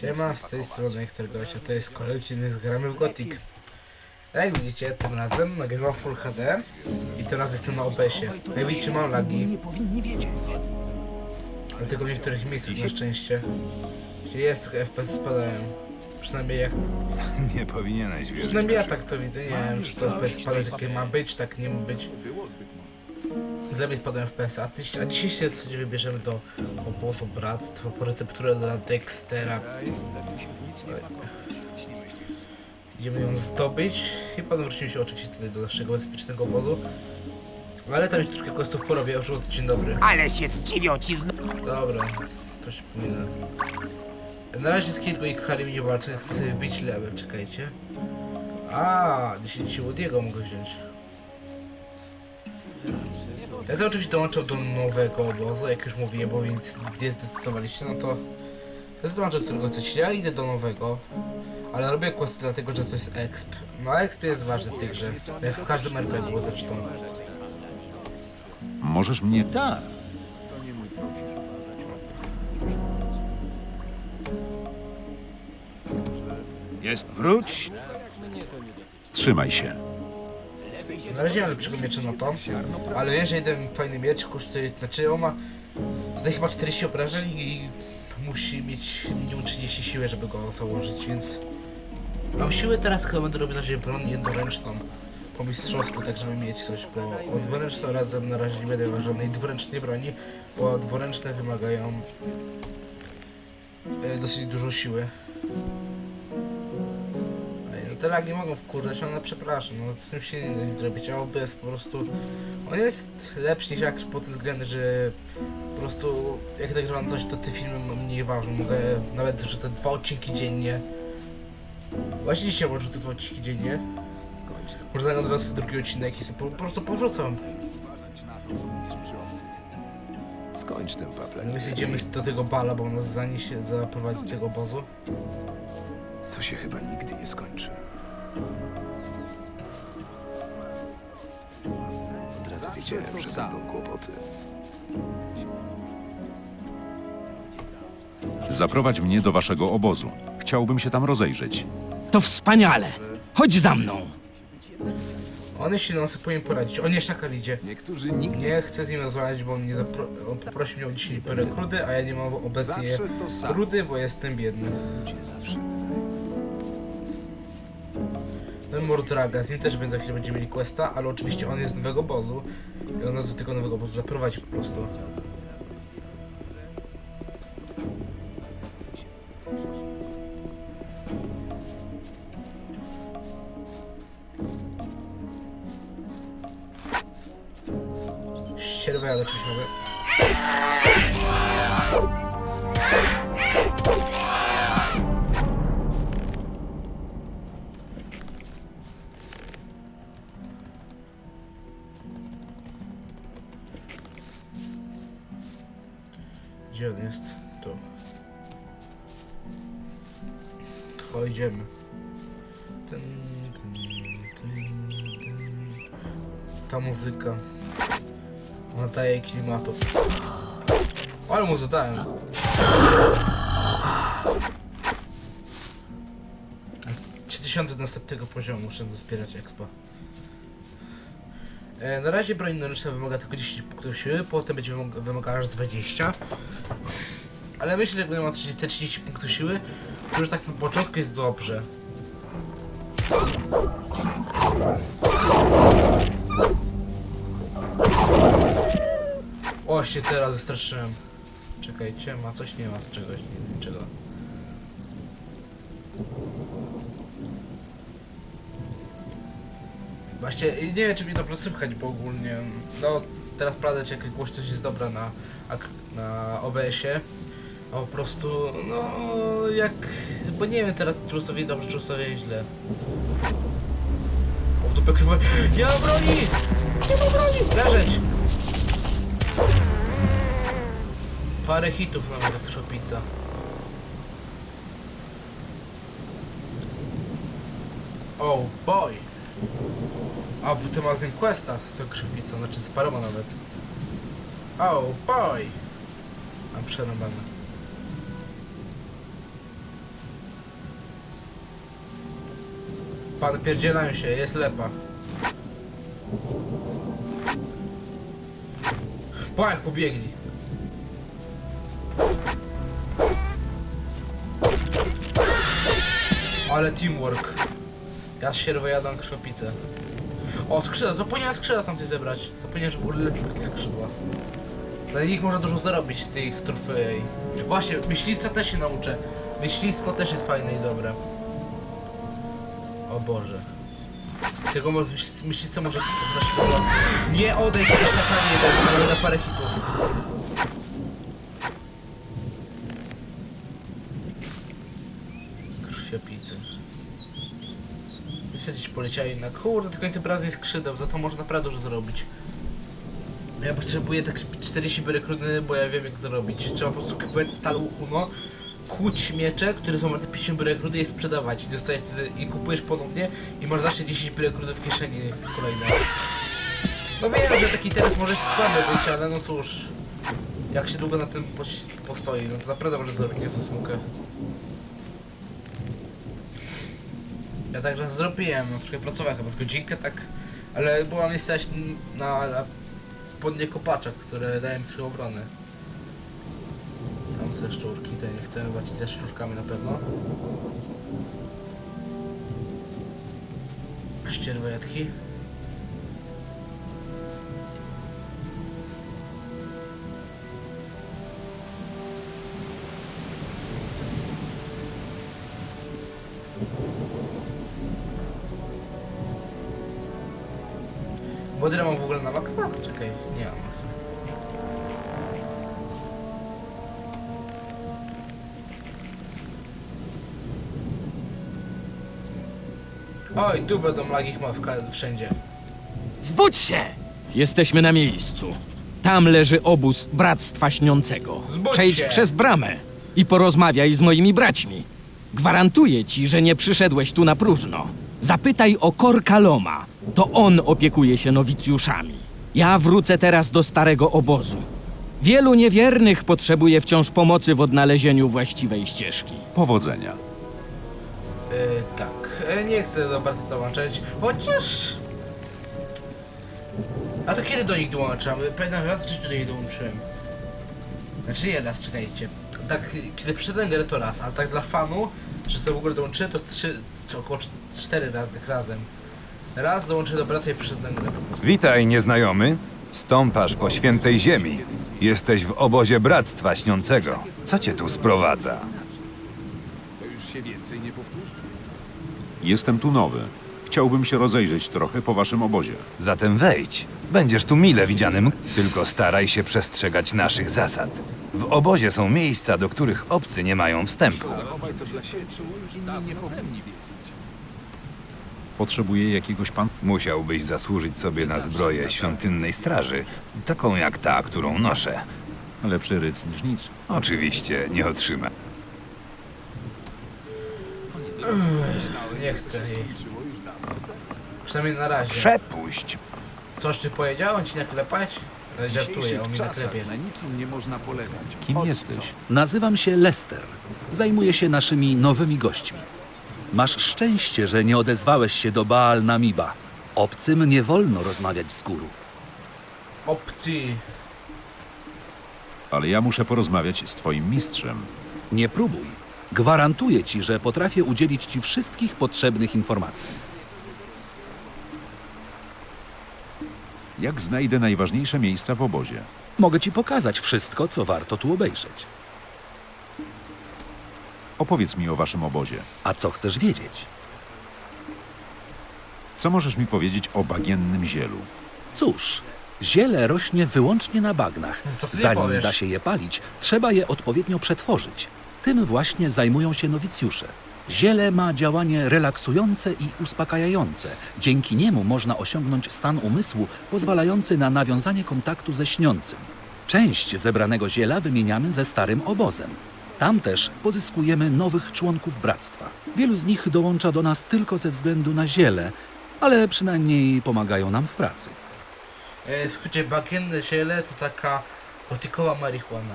Siema, z tej strony Ekstergościa, to jest kolejny odcinek z gramy w Gothic. Jak widzicie, tym razem nagrywam Full HD i teraz jestem na OBS-ie. Widzicie, mam lagi, wiedzieć. ale tylko w niektórych miejscach na szczęście. Gdzie jest, tylko FPS spadają. Przynajmniej jak, Nie powinieneś wierzyć. przynajmniej ja tak to widzę, nie wiem czy to FPS spada, jakie ma być, tak nie ma być. Dla mnie spadają FPS, a, tyś, a dzisiaj się w zasadzie wybierzemy do obozu bractwa po recepturę dla Dextera. Idziemy ją zdobyć i potem wrócimy się oczywiście tutaj do naszego bezpiecznego obozu. Ale tam już troszkę questów porobię, już od dzień dobry. Ale się zdziwią ci znowu. Dobra, to się pominę. Na razie z Kirgo i Karim nie walczę, chcę sobie wbić level, czekajcie. A, 10 sił od jego mogę wziąć. Ja sobie oczywiście dołączał do nowego obozu, jak już mówiłem, bo więc nie zdecydowaliście, no to... Ja dołączę do którego chcecie, ja idę do nowego. Ale robię questy dlatego, że to jest exp. No exp jest ważny w tej grze, jak w każdym RPG zresztą. Możesz mnie... Tak. Jest. Wróć. Trzymaj się. Na razie nie mam lepszego na to, ale że jeden fajny miecz kosztuje, znaczy on ma zdaje chyba 40 obrażeń i musi mieć minimum 30 siły, żeby go założyć, więc mam siłę teraz chyba będę robił na razie broń jednoręczną po mistrzowsku, tak żeby mieć coś, bo o dwuręczną razem na razie nie będę miał żadnej dwuręcznej broni, bo dwuręczne wymagają e, dosyć dużo siły. No te lagi mogą wkurzać, ale przepraszam, no z tym się nie da zrobić, a OBS po prostu on jest lepszy niż jak pod tym względem, że po prostu jak nagrywam coś, to te filmy mam mniej ważne, mogę nawet rzucać dwa odcinki dziennie. Właśnie dzisiaj może rzucę dwa odcinki dziennie. Może nagram do drugi odcinek i sobie po, po prostu porzucam. Skończ ten paplek. My idziemy do tego bala, bo on nas zaniesie, zaprowadzi do tego obozu. To się chyba nigdy nie skończy. Od razu wiedziałem, że będą kłopoty. Zaprowadź mnie do waszego obozu. Chciałbym się tam rozejrzeć. To wspaniale. Chodź za mną. On silny, on sobie powinien poradzić. On nie szakal idzie. Niektórzy nigdy Nie chcę z nim rozmawiać, bo on, mnie zapro... on poprosił mnie o 10 perek rudy, a ja nie mam obecnie Zawsze to samo. rudy, bo jestem biedny. zawsze. Mordraga, z nim też będzie za chwilę będziemy mieli questa, ale oczywiście on jest z nowego obozu i on nas do tego nowego obozu zaprowadzi po prostu. Ścierwa, ja oczywiście mogę. Muzyka. Ona daje klimatu. Ale mu zadałem. Z 3000 do następnego poziomu muszę zbierać expa. E, na razie broń ręczna wymaga tylko 10 punktów siły, potem będzie wymaga, wymagała aż 20. Ale myślę, że jak będę miał 30 te 30 punktów siły, to już tak na początku jest dobrze. Się teraz wystraszyłem. Czekajcie, ma coś? Nie ma z czegoś, nie, niczego. Właśnie, nie wiem czy mnie dobrze słychać, bo ogólnie, no teraz prawda jaka głośność jest dobra na, na OBS-ie, a po prostu, no jak, bo nie wiem teraz czy ustawię dobrze, czy ustawię źle. O, dupę krwę, ma broni! Nie ma broni! Leżeć! Parę hitów mam elektropica. Oh boy! A, bo ty ma z nim questa z tą znaczy z paroma nawet. Oh boy! Mam przerąbane. Pan pierdzielają się, jest lepa. Pach, pobiegli. Ale teamwork. Ja sierwę jadam krszopicę. O, skrzydła, zapomniałem skrzydła tam coś zebrać. Zapomniałem, że w ogóle lecą takie skrzydła. Za nich można dużo zarobić z tych trofei. Właśnie, myśliwca też się nauczę. Myśliwstwo też jest fajne i dobre. O Boże. Z tego mo- myśl- myśliwca może. Nie odejdź od szatanie ale na parę hitów. Wysadzić polecieli na kurde, tylko jest braznej skrzydeł, za to można naprawdę dużo zrobić. Ja potrzebuję tak 40 rekruty, bo ja wiem jak zrobić. Trzeba po prostu kupować stal uchuno, kłuć miecze, które są warte 50 rekruty i sprzedawać. I dostajesz i kupujesz ponownie i masz zawsze 10 rekrutów w kieszeni kolejne. No wiem, że taki teraz może się słaby być, ale no cóż. Jak się długo na tym pos- postoi, no to naprawdę może zrobić niezłą smukę. Ja także zrobiłem, na przykład pracowałem chyba z godzinkę tak, ale była mi stać na, na spodnie kopaczek, które dają trochę obrony. Tam ze szczurki, to nie chcę walczyć ze szczurkami na pewno. Ścierwojatki. Oj, tu będą lagich ma w ka- wszędzie. Zbudź się! Jesteśmy na miejscu. Tam leży obóz Bractwa Śniącego. Zbudź Przejdź się! przez bramę i porozmawiaj z moimi braćmi. Gwarantuję ci, że nie przyszedłeś tu na próżno. Zapytaj o Korkaloma. To on opiekuje się nowicjuszami. Ja wrócę teraz do starego obozu. Wielu niewiernych potrzebuje wciąż pomocy w odnalezieniu właściwej ścieżki. Powodzenia. Yy, nie chcę do bardzo dołączać, chociaż... A to kiedy do nich dołączam? Pamiętam raz życiu do nich dołączyłem. Znaczy nie raz, czekajcie. Tak, kiedy przyszedłem grę to raz, ale tak dla fanu, że sobie w ogóle dołączyłem, to trzy, czy około cz- cztery razy tak razem. Raz dołączyłem do pracy i przyszedłem grę po prostu. Witaj, nieznajomy. Stąpasz po świętej ziemi. Jesteś w obozie Bractwa Śniącego. Co cię tu sprowadza? Jestem tu nowy. Chciałbym się rozejrzeć trochę po waszym obozie. Zatem wejdź. Będziesz tu mile widzianym, tylko staraj się przestrzegać naszych zasad. W obozie są miejsca, do których obcy nie mają wstępu. Potrzebuję jakiegoś pan... Musiałbyś zasłużyć sobie na zbroję świątynnej straży, taką jak ta, którą noszę. Lepszy ryc niż nic. Oczywiście nie otrzyma. Nie chcę jej. Przynajmniej na razie. Przepuść! Coś ty powiedział? On ci naklepać? Ale żartuję, on mi naklepie. nikim nie można polegać. Kim jesteś? Nazywam się Lester. Zajmuję się naszymi nowymi gośćmi. Masz szczęście, że nie odezwałeś się do Baal Namiba. Obcym nie wolno rozmawiać z guru. Opty. Ale ja muszę porozmawiać z twoim mistrzem. Nie próbuj. Gwarantuję ci, że potrafię udzielić ci wszystkich potrzebnych informacji. Jak znajdę najważniejsze miejsca w obozie? Mogę ci pokazać wszystko, co warto tu obejrzeć. Opowiedz mi o waszym obozie. A co chcesz wiedzieć? Co możesz mi powiedzieć o bagiennym zielu? Cóż, ziele rośnie wyłącznie na bagnach. to ty Zanim powiesz. da się je palić, trzeba je odpowiednio przetworzyć. Tym właśnie zajmują się nowicjusze. Ziele ma działanie relaksujące i uspokajające. Dzięki niemu można osiągnąć stan umysłu pozwalający na nawiązanie kontaktu ze śniącym. Część zebranego ziela wymieniamy ze starym obozem. Tam też pozyskujemy nowych członków bractwa. Wielu z nich dołącza do nas tylko ze względu na ziele, ale przynajmniej pomagają nam w pracy. E, Słuchajcie, bagienne ziele to taka gotykowa marihuana.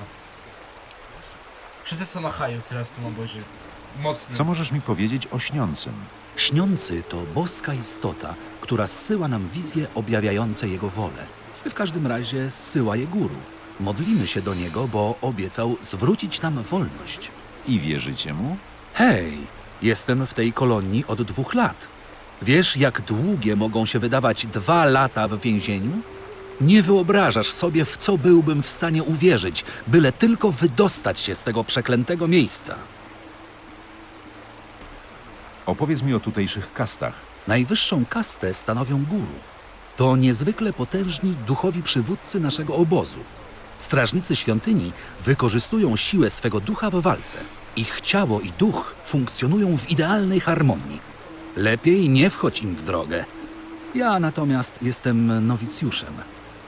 Wszyscy są na haju teraz w tym obozie. mocny. Co możesz mi powiedzieć o śniącym? Śniący to boska istota, która zsyła nam wizje objawiające Jego wolę. W każdym razie zsyła je guru. Modlimy się do Niego, bo obiecał zwrócić nam wolność. I wierzycie mu? Hej, jestem w tej kolonii od dwóch lat. Wiesz, jak długie mogą się wydawać dwa lata w więzieniu? Nie wyobrażasz sobie, w co byłbym w stanie uwierzyć, byle tylko wydostać się z tego przeklętego miejsca. Opowiedz mi o tutejszych kastach. Najwyższą kastę stanowią guru. To niezwykle potężni duchowi przywódcy naszego obozu. Strażnicy świątyni wykorzystują siłę swego ducha w walce. Ich ciało i duch funkcjonują w idealnej harmonii. Lepiej nie wchodź im w drogę. Ja natomiast jestem nowicjuszem.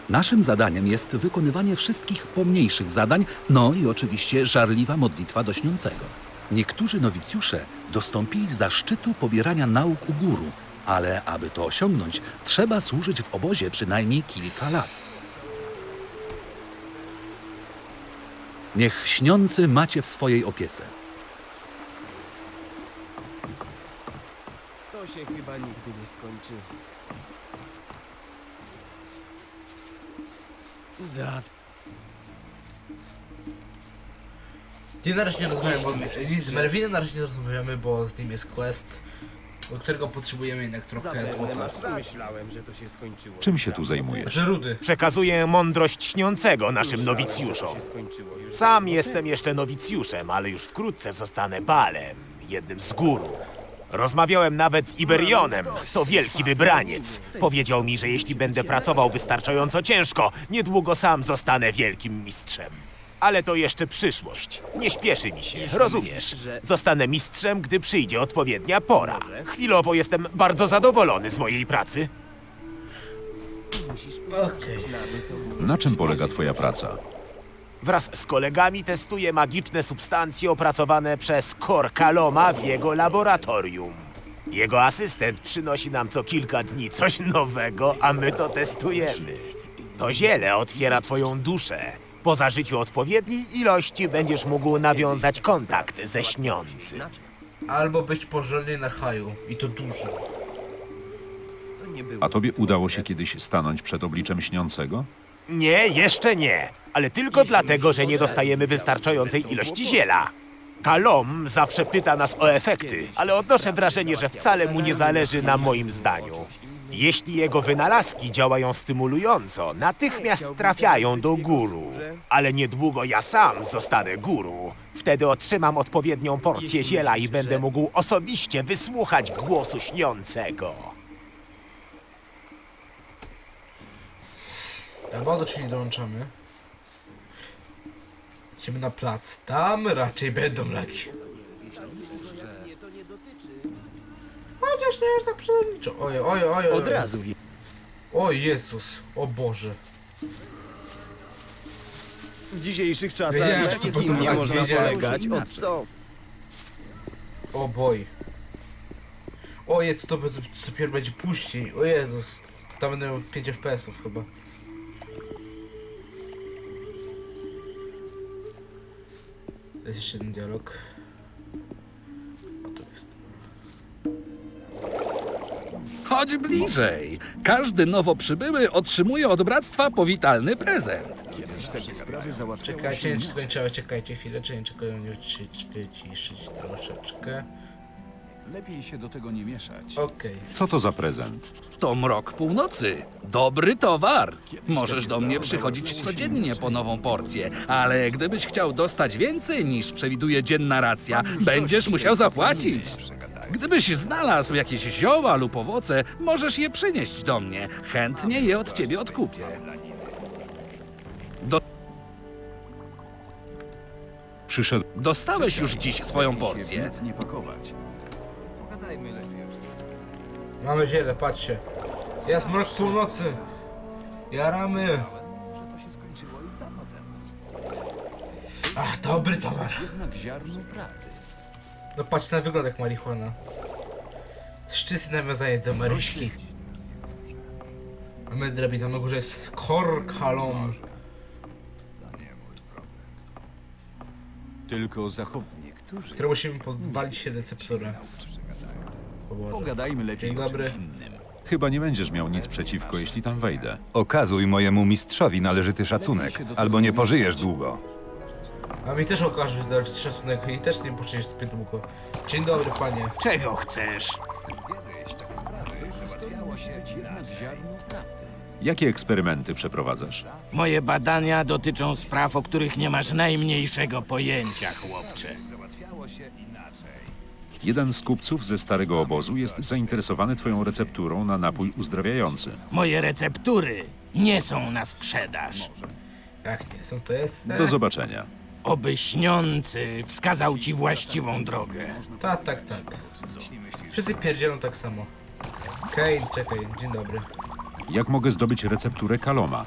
Naszym zadaniem jest wykonywanie wszystkich pomniejszych zadań, no i oczywiście żarliwa modlitwa do śniącego. Niektórzy nowicjusze dostąpili zaszczytu pobierania nauk u guru, ale aby to osiągnąć, trzeba służyć w obozie przynajmniej kilka lat. Niech śniący macie w swojej opiece. To się chyba nigdy nie skończy. Zawsze. Nie na razie nie rozmawiamy, bo z, Merwinem na razie nie rozmawiamy, bo z nim jest quest, do którego potrzebujemy jednak trochę złota. Myślałem, że to się skończyło. Czym się tu zajmujesz? Że rudy. Przekazuję mądrość śniącego naszym nowicjuszom. Sam jestem jeszcze nowicjuszem, ale już wkrótce zostanę balem, jednym z guru. Rozmawiałem nawet z Iberionem, to wielki wybraniec. Powiedział mi, że jeśli będę pracował wystarczająco ciężko, niedługo sam zostanę wielkim mistrzem. Ale to jeszcze przyszłość. Nie śpieszy mi się, rozumiesz? Zostanę mistrzem, gdy przyjdzie odpowiednia pora. Chwilowo jestem bardzo zadowolony z mojej pracy. Na czym polega twoja praca? Wraz z kolegami testuję magiczne substancje opracowane przez Korkaloma w jego laboratorium. Jego asystent przynosi nam co kilka dni coś nowego, a my to testujemy. To ziele otwiera twoją duszę. Po zażyciu odpowiedniej ilości będziesz mógł nawiązać kontakt ze śniącym. Albo być porządnie na haju. I to dużo. To nie było. A tobie udało się kiedyś stanąć przed obliczem śniącego? Nie, jeszcze nie. Ale tylko dlatego, że nie dostajemy wystarczającej ilości ziela. Kalom zawsze pyta nas o efekty, ale odnoszę wrażenie, że wcale mu nie zależy na moim zdaniu. Jeśli jego wynalazki działają stymulująco, natychmiast trafiają do guru. Ale niedługo ja sam zostanę guru. Wtedy otrzymam odpowiednią porcję ziela i będę mógł osobiście wysłuchać głosu śniącego. A bardzo czyli dołączamy. Idziemy na plac. Tam raczej będą laki. Chociaż nie jest tak przyrodniczo. Oj, oj, oj, oj. Od razu wie. O Jezus, o Boże. W dzisiejszych czasach Wiedziałem, że to nie tak można wiedziałem. polegać. Od co? O boj. O Jezu, to będzie- dopiero będzie później. O Jezus. Tam będę miał 5 FPS-ów chyba. Jest jeszcze jeden dialog. O, to jest. Chodź bliżej. Każdy nowo przybyły otrzymuje od bractwa powitalny prezent. Czekajcie, nie skończyła, czekajcie chwilę, czy nie czekają, nie wyciszyć troszeczkę. Lepiej się do tego nie mieszać. Okej. Co to za prezent? To mrok północy. Dobry towar. Możesz do mnie przychodzić codziennie po nową porcję, ale gdybyś chciał dostać więcej niż przewiduje dzienna racja, będziesz musiał zapłacić. Gdybyś znalazł jakieś zioła lub owoce, możesz je przynieść do mnie. Chętnie je od ciebie odkupię. Przyszedł. Dostałeś już dziś swoją porcję. Nic nie pakować. Mamy ziele, patrzcie. Jest mrok północy. Jaramy. Ach, dobry towar. Jednak ziarno prawdy. No patrz, ten wygląda jak marihuana. Szczycy nawiązanie do Maryśki. A my tam na górze jest Korkalom. Tylko zachownik które musimy podwalić recepturę. O Boże. Pogadajmy lepiej Dzień o dobry. czymś innym. Chyba nie będziesz miał nic przeciwko, jeśli tam wejdę. Okazuj mojemu mistrzowi należyty szacunek, albo nie pożyjesz długo. A mi też okaże dać szacunek i też nie poczujesz zbyt długo. Dzień dobry, panie. Czego chcesz? Jakie eksperymenty przeprowadzasz? Moje badania dotyczą spraw, o których nie masz najmniejszego pojęcia, chłopcze. Jeden z kupców ze starego obozu jest zainteresowany twoją recepturą na napój uzdrawiający. Moje receptury nie są na sprzedaż. Jak nie są, to jest... E, Do zobaczenia. Oby śniący wskazał ci właściwą drogę. tak, tak, tak. Wszyscy pierdzielą tak samo. Kane, czekaj, dzień dobry. Jak mogę zdobyć recepturę Kaloma?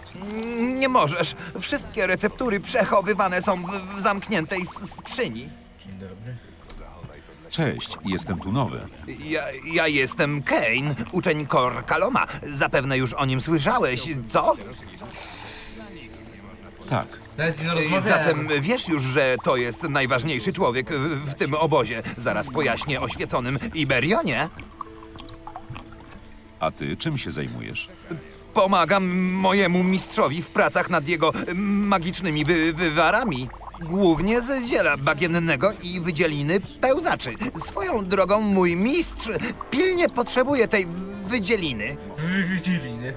Nie możesz. Wszystkie receptury przechowywane są w, w zamkniętej s- skrzyni. Dzień dobry. Cześć, jestem tu nowy. Ja, ja jestem Kane, uczeń Kor Kaloma. Zapewne już o nim słyszałeś, co? Tak, Nawet z nim rozmawiałem. Zatem wiesz już, że to jest najważniejszy człowiek w, w tym obozie. Zaraz pojaśnię oświeconym Iberionie. a ty czym się zajmujesz? Pomagam mojemu mistrzowi w pracach nad jego magicznymi wy, wywarami. Głównie ze ziela bagiennego i wydzieliny pełzaczy. Swoją drogą mój mistrz pilnie potrzebuje tej wydzieliny. Wy widzieli, nie?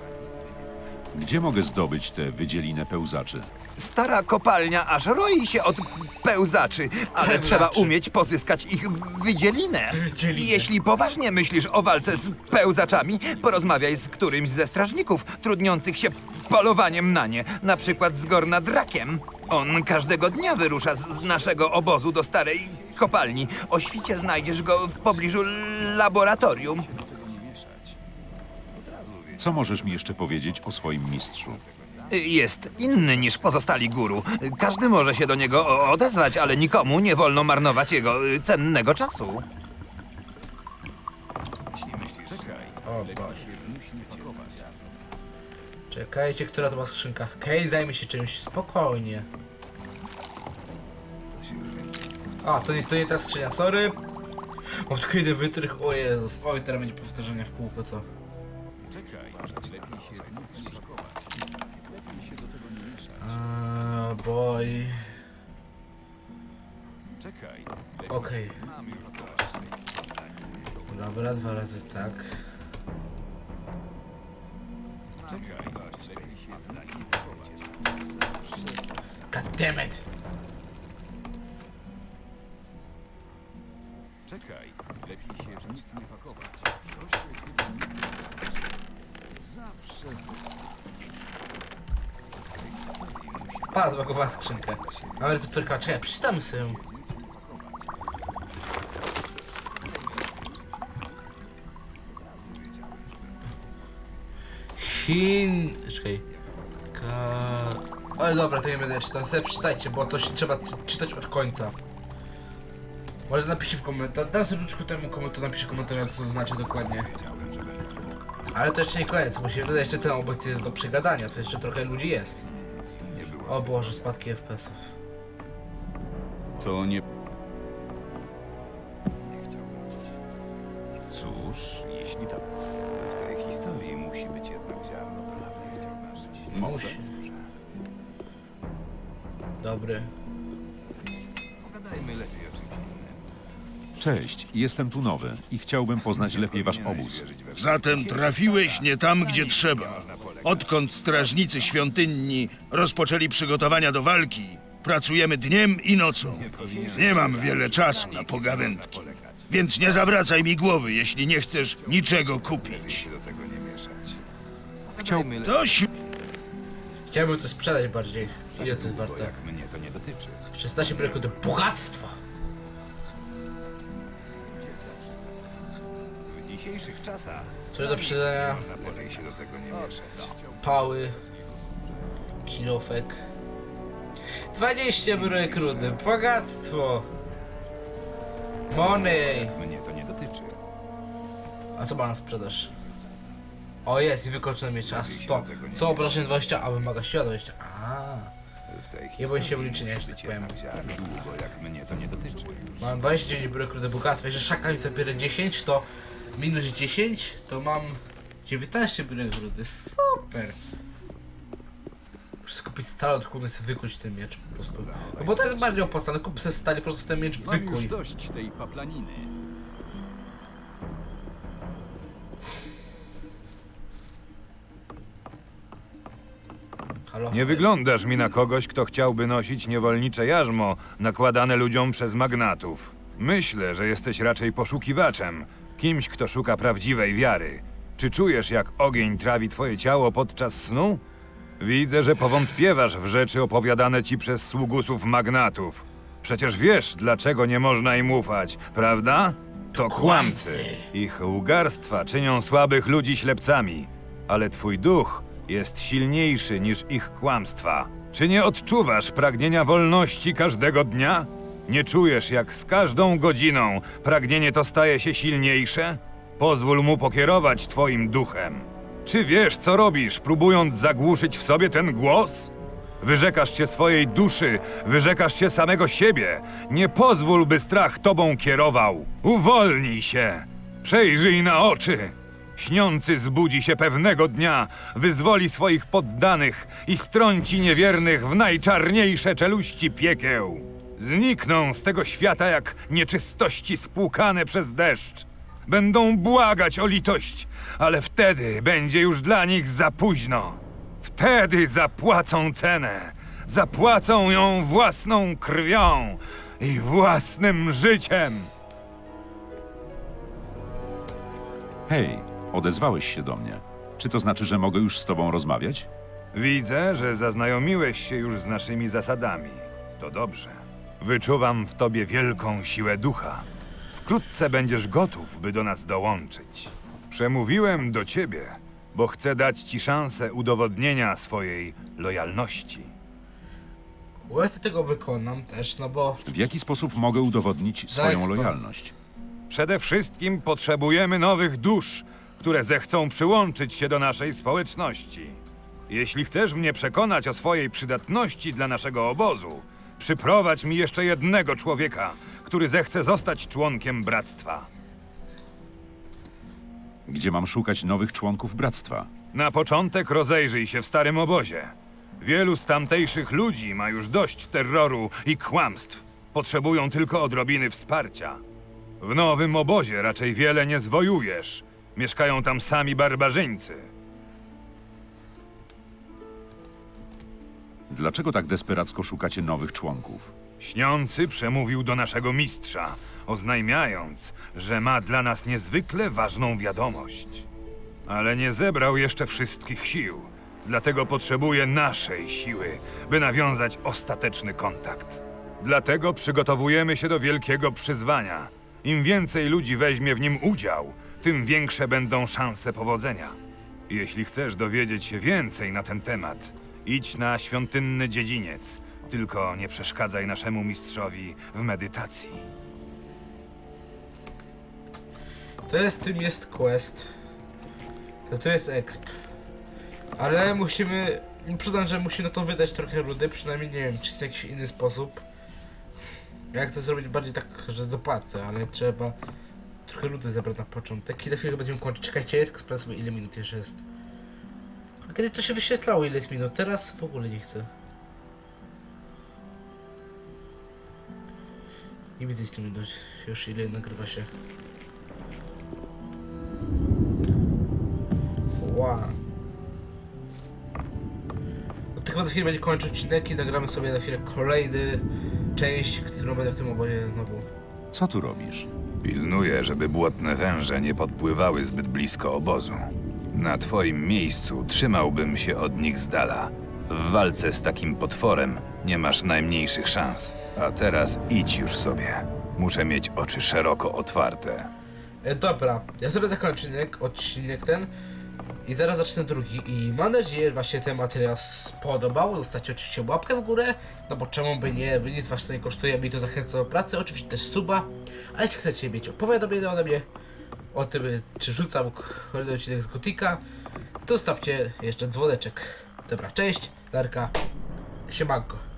Gdzie mogę zdobyć tę wydzielinę pełzaczy? Stara kopalnia aż roi się od pełzaczy, ale Pełzaczy. trzeba umieć pozyskać ich wydzielinę. Wydzielinę. I jeśli poważnie myślisz o walce z pełzaczami, porozmawiaj z którymś ze strażników trudniących się polowaniem na nie, na przykład z Gorna Drakiem. On każdego dnia wyrusza z z naszego obozu do starej kopalni. O świcie znajdziesz go w pobliżu laboratorium. Co możesz mi jeszcze powiedzieć o swoim mistrzu? Jest inny niż pozostali guru. Każdy może się do niego o- odezwać, ale nikomu nie wolno marnować jego y, cennego czasu. Czekajcie, która to ma skrzynka. Kane zajmie się czymś. Spokojnie. A, to nie, to nie ta skrzynia, sorry. Mam tylko jeden wytrych, o Jezus. Oj, teraz będzie powtarzanie w kółko to. Eee, boy. Okej. Dobra, dwa razy tak. God damn it! Czekaj, lepiej się nic nie pakować. Spadła zbagowała skrzynkę. Mamy recepturkę, czekaj, przeczytamy sobie. Chin... Czekaj. Ale dobra, to nie będę czytał. Sobie przeczytajcie, bo to się trzeba czytać od końca. Może napiszcie w komentarzu. Dam serduszku temu komentarzu, napiszę komentarz, co to znaczy dokładnie. Ale to jeszcze nie koniec, bo się wydaje, jeszcze ten obóz jest do przegadania, to jeszcze trochę ludzi jest. O Boże, spadki FPS-ów. To nie... Cóż, jeśli tak, w tej historii musi być jednak ziarno prawdy. Musi. Dobry. Pogadajmy lepiej o czymś innym. Cześć, jestem tu nowy i chciałbym poznać lepiej wasz obóz. Zatem trafiłeś nie tam, gdzie trzeba. Odkąd strażnicy świątynni rozpoczęli przygotowania do walki, pracujemy dniem i nocą. Nie mam wiele czasu na pogawędki. Więc nie zawracaj mi głowy, jeśli nie chcesz niczego kupić. Chciałbym... To Chciałbym to sprzedać bardziej. Ile to jest warte? Mnie to nie dotyczy. 16 breku to bogactwo! W dzisiejszych czasach do sprzedania? lepiej się do tego nie mieszać. Pały. Kilofek. 20 brek rudy, bogactwo! Money! Mnie to nie dotyczy. A co ma na sprzedaż? O jest i wykończone miecz, a 100. Co obrażenie 20, a wymaga 20. A. W tej Nie bądź się historii liczenia, musi że tak powiem. Długo, jak mnie to nie dotyczy. Mam 29 brek rudy bogactwa. Jeżeli szakal mi zabiera 10, to minus 10, to mam 19 brek rudy. Super! Muszę skupić stale od sobie wykuć ten miecz po prostu. No bo to jest bardziej opłacalne. Kup sobie stale po prostu ten miecz Mam już wykuj. dość tej paplaniny. Nie wyglądasz mi na kogoś, kto chciałby nosić niewolnicze jarzmo nakładane ludziom przez magnatów. Myślę, że jesteś raczej poszukiwaczem, kimś, kto szuka prawdziwej wiary. Czy czujesz, jak ogień trawi twoje ciało podczas snu? Widzę, że powątpiewasz w rzeczy opowiadane ci przez sługusów magnatów. Przecież wiesz, dlaczego nie można im ufać, prawda? To kłamcy. Ich łgarstwa czynią słabych ludzi ślepcami, ale twój duch jest silniejszy niż ich kłamstwa. Czy nie odczuwasz pragnienia wolności każdego dnia? Nie czujesz, jak z każdą godziną pragnienie to staje się silniejsze? Pozwól mu pokierować twoim duchem. Czy wiesz, co robisz, próbując zagłuszyć w sobie ten głos? Wyrzekasz się swojej duszy, wyrzekasz się samego siebie. Nie pozwól, by strach tobą kierował. Uwolnij się. Przejrzyj na oczy. Śniący zbudzi się pewnego dnia, wyzwoli swoich poddanych i strąci niewiernych w najczarniejsze czeluści piekieł. Znikną z tego świata jak nieczystości spłukane przez deszcz. Będą błagać o litość, ale wtedy będzie już dla nich za późno. Wtedy zapłacą cenę. Zapłacą ją własną krwią i własnym życiem. Hej, odezwałeś się do mnie. Czy to znaczy, że mogę już z tobą rozmawiać? Widzę, że zaznajomiłeś się już z naszymi zasadami. To dobrze. Wyczuwam w tobie wielką siłę ducha. Wkrótce będziesz gotów, by do nas dołączyć. Przemówiłem do ciebie, bo chcę dać ci szansę udowodnienia swojej lojalności. Łezę tego wykonam też, no bo W jaki sposób mogę udowodnić swoją lojalność? Przede wszystkim potrzebujemy nowych dusz, które zechcą przyłączyć się do naszej społeczności. Jeśli chcesz mnie przekonać o swojej przydatności dla naszego obozu, przyprowadź mi jeszcze jednego człowieka, który zechce zostać członkiem bractwa. Gdzie mam szukać nowych członków bractwa? Na początek rozejrzyj się w starym obozie. Wielu z tamtejszych ludzi ma już dość terroru i kłamstw. Potrzebują tylko odrobiny wsparcia. W nowym obozie raczej wiele nie zwojujesz. Mieszkają tam sami barbarzyńcy. Dlaczego tak desperacko szukacie nowych członków? Śniący przemówił do naszego mistrza, oznajmiając, że ma dla nas niezwykle ważną wiadomość. Ale nie zebrał jeszcze wszystkich sił, dlatego potrzebuje naszej siły, by nawiązać ostateczny kontakt. Dlatego przygotowujemy się do wielkiego przyzwania. Im więcej ludzi weźmie w nim udział, tym większe będą szanse powodzenia. Jeśli chcesz dowiedzieć się więcej na ten temat, idź na świątynny dziedziniec. Tylko nie przeszkadzaj naszemu mistrzowi w medytacji. to jest tym jest quest. To to jest exp. Ale musimy. Przyznam, że musimy na to wydać trochę rudy, przynajmniej nie wiem, czy jest jakiś inny sposób. Jak to zrobić bardziej tak, że zapłacę, ale trzeba trochę rudy zebrać na początek i za chwilę będziemy kończyć. Czekajcie, tylko sprawdzę ile minut jeszcze jest. Kiedy to się wyświetlało ile jest minut? Teraz w ogóle nie chcę. Nie widzę z tym minut już ile nagrywa się. Wow. No to chyba za chwilę będzie kończyć odcinek i zagramy sobie za chwilę kolejny część, którą będę w tym obozie znowu. Co tu robisz? Pilnuję, żeby błotne węże nie podpływały zbyt blisko obozu. Na twoim miejscu trzymałbym się od nich z dala. W walce z takim potworem nie masz najmniejszych szans. A teraz idź już sobie. Muszę mieć oczy szeroko otwarte. E, dobra, ja sobie zakończę odcinek, odcinek ten i zaraz zacznę drugi i mam nadzieję, że właśnie ten materiał spodobał. Zostawcie oczywiście łapkę w górę, no bo czemu by nie, wy nic was nie kosztuje, mi to zachęca do pracy, oczywiście też suba, a jeśli chcecie mieć opowiadomienia ode mnie o tym, czy rzucam kolejny odcinek z Gotika, to stawcie jeszcze dzwoneczek. Dobra, cześć, Darka Siemanko.